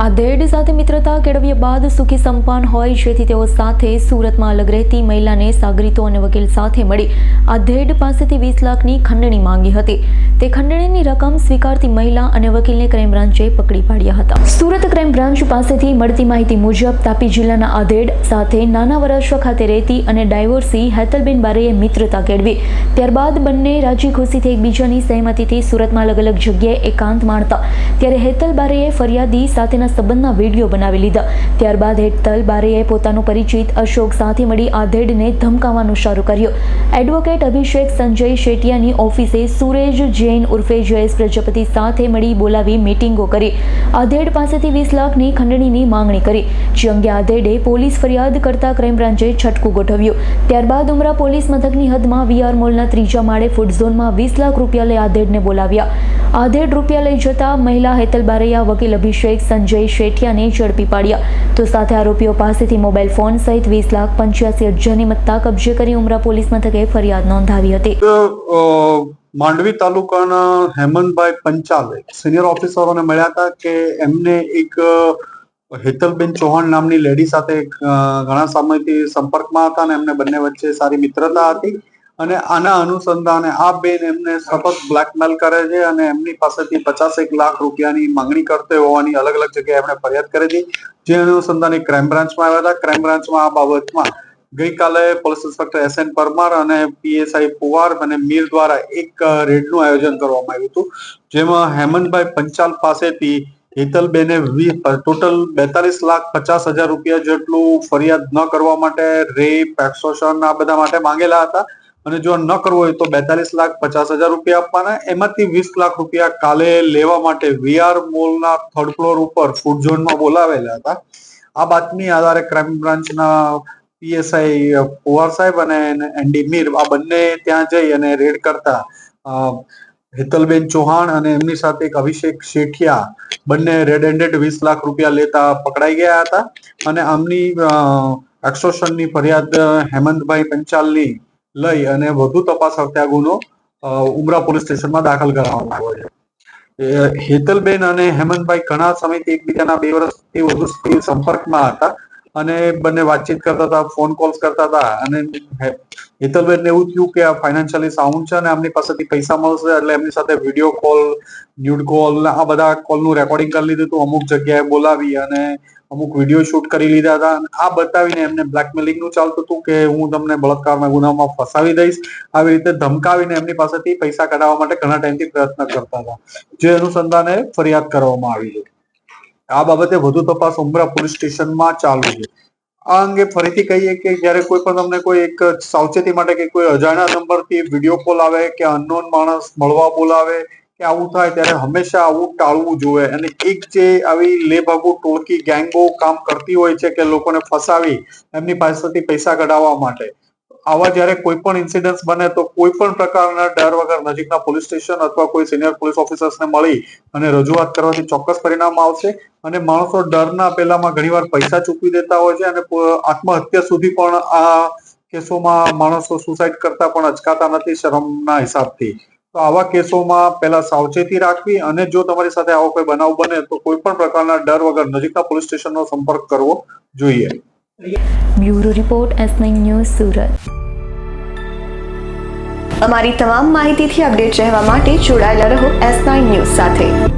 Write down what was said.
આ દેઢ સાથે મિત્રતા કેળવ્યા બાદ સુખી સંપાન હોય, જેથી તેઓ સાથે સુરતમાં અલગ રહેતી મહિલાને સાગરીતો અને વકીલ સાથે મળી આ ધેડ પાસેથી વીસ લાખની ખંડણી માંગી હતી. તે ખંડણીની રકમ સ્વીકારતી મહિલા અને વકીલને ક્રાઇમ બ્રાન્ચે પકડી પાડ્યા હતા. સુરત ક્રાઇમ બ્રાન્ચ પાસેથી મળતી માહિતી મુજબ, તાપી જિલ્લાના આધેડ સાથે નાના વરાછવા ખાતે રહેતી અને ડાયવોર્સી હેતલબેન બારેએ મિત્રતા કેળવી. ત્યારબાદ બંને રાજી ખુશીથી એકબીજાની સહેમતીથી સુરતમાં અલગ અલગ જગ્યાએ એકાંત માણતા. ત્યારે હેતલ બારેએ ફરિયાદી સાથેના સંબંધના વીડિયો બનાવી લીધા. ત્યારબાદ હેતલ બારેએ પોતાનો પરિચિત અશોક સાથે મળી આધેડને ધમકાવવાનું શરૂ કર્યું. એડવોકેટ અભિષેક સંજય શેટિયાની ઓફિસે સુરેજ જૈન ઉર્ફે જયેશ પ્રજાપતિ સાથે મળી બોલાવી મિટિંગો કરી. આધેડ પાસેથી વીસ લાખની ખંડણીની માંગણી કરી. જે અંગે આધેડે પોલીસ ફરિયાદ કરતા ક્રાઇમ બ્રાન્ચે છટકું ગોઠવ્યું. ત્યારબાદ ઉમરા પોલીસ મથકની હદમાં વીઆર મોલના ત્રીજા માળે ફૂડ ઝોનમાં વીસ લાખ રૂપિયા લઈ આધેડને બોલાવ્યા. આધેડ રૂપિયા લઈ જતા મહિલા હેતલ બારૈયા, વકીલ અભિષેક, સંજય શેઠિયાને ઝડપી પાડ્યા. તો સાથે આરોપીઓ પાસેથી મોબાઈલ ફોન સહિત વીસ લાખ પંચ્યાસી હજારની મત્તા કબજે કરી ઉમરા પોલીસ મથકે ફરિયાદ નોંધાવી હતી. માંડવી તાલુકાના હેમંતભાઈ પંચાલે સિનિયર ઓફિસરોને મળ્યા હતા કે એમને એક હેતલબેન ચૌહાણ નામની લેડી સાથે ઘણા સમયથી સંપર્કમાં હતા અને એમને બંને વચ્ચે સારી મિત્રતા હતી. અને આના અનુસંધાને આ બેન એમને સતત બ્લેકમેલ કરે છે અને એમની પાસેથી પચાસેક લાખ રૂપિયાની માંગણી કરતે હોવાની અલગ અલગ જગ્યાએ એમણે ફરિયાદ કરી હતી. જે અનુસંધાને ક્રાઇમ બ્રાન્ચમાં આવ્યા હતા. ક્રાઇમ બ્રાન્ચમાં આ બાબતમાં ગઈકાલે police inspector S N Parmar અને પીએસઆઈ પુવાર અને મીર દ્વારા એક રેડનું આયોજન કરવામાં આવ્યું હતું. જેમાં હેમંતભાઈ પંચાલ પાસેથી હેતલબેને ટોટલ બેતાલીસ લાખ પચાસ હજાર રૂપિયા જેટલું ફરિયાદ ન કરવા માટે રેપ, એક્સોશન આ બધા માટે માંગેલા હતા. અને જો ન કરવો હોય તો બેતાલીસ લાખ પચાસ હજાર રૂપિયા આપવાના. એમાંથી વીસ લાખ રૂપિયા કાલે લેવા માટે વીઆર મોલના થર્ડ ફ્લોર ઉપર ફૂડ ઝોનમાં બોલાવેલા હતા. આ બાતમી આધારે ક્રાઇમ બ્રાન્ચના પીએસઆઈ પુવાર સાહેબ અને એનડી મીર આ બંને ત્યાં જઈ અને રેડ કરતા. હેતલબેન ચૌહાણ અને એમની સાથે એક અભિષેક શેઠિયા બંને રેડ હેન્ડેડ વીસ લાખ રૂપિયા લેતા પકડાઈ ગયા હતા. અને આમની એક્સોશનની ફરિયાદ હેમંતભાઈ પંચાલની લઈ અને વધુ તપાસ અર્થે આ ગુનો ઉમરા પોલીસ સ્ટેશનમાં દાખલ કરવામાં આવ્યો છે. હેતલબેન અને હેમંતભાઈ ઘણા સમયથી એકબીજાના બે વર્ષથી વધુ સંપર્કમાં હતા અને બંને વાતચીત કરતા હતા, ફોન કોલ્સ કરતા હતા અને હેતલબેન એવું થયું કે આ ફાઇનાન્શિયલી સાઉન્ડ છે અને એમની પાસેથી પૈસા મળશે એટલે એમની સાથે વીડિયો કોલ, ન્યૂડ કોલ, આ બધા કોલનું રેકોર્ડિંગ કરી લીધું હતું, અમુક જગ્યાએ બોલાવી અને અમુક વીડિયો શૂટ કરી લીધા હતા આ બતાવીને એમને બ્લેકમેલિંગનું ચાલતું હતું કે હું તમને બળાત્કારના ગુનામાં ફસાવી દઈશ. આવી રીતે ધમકાવીને એમની પાસેથી પૈસા કઢાવવા માટે ઘણા ટાઈમથી પ્રયત્ન કરતા હતા. જે અનુસંધાને ફરિયાદ કરવામાં આવી છે આ બાબતે વધુ તપાસ ઉમરા પોલીસ સ્ટેશનમાં ચાલુ છે. આ અંગે ફરીથી કહીએ કે જ્યારે કોઈ પણ તમને કોઈ એક સાવચેતી માટે કે કોઈ અજાણ્યા નંબરથી વીડિયો કોલ આવે કે અનનોન માણસ મળવા બોલાવે કે આવું થાય ત્યારે હંમેશા આવું ટાળવું જોઈએ. અને એક જે આવી લેભાગુ ટોળકી ગેંગો કામ કરતી હોય છે કે લોકોને ફસાવી એમની પાસેથી પૈસા કઢાવવા માટે. આવા જ્યારે કોઈ પણ ઇન્સિડન્સ બને તો કોઈ પણ પ્રકારના ડર વગર નજીકના પોલીસ સ્ટેશન અથવા કોઈ સિનિયર પોલીસ ઓફિસર્સને મળી અને રજૂઆત કરવાથી ચોક્કસ પરિણામ આવશે. અને માણસો ડરના પેલામાં ઘણીવાર પૈસા ચૂકવી દેતા હોય છે અને આત્મહત્યા સુધી પણ આ કેસોમાં માણસો સુસાઇડ કરતા પણ અચકાતા નથી શરમના હિસાબથી. આવા કેસોમાં પહેલા સાવચેતી રાખવી અને જો તમારી સાથે આવો કોઈ બનાવ બને તો કોઈ પણ પ્રકારના ડર વગર નજીકના પોલીસ સ્ટેશનનો સંપર્ક કરવો જોઈએ. Bureau report S news Surat. અમારી તમામ માહિતીથી અપડેટ રહેવા માટે જોડાયેલા રહો એસ નાઇન ન્યૂઝ સાથે.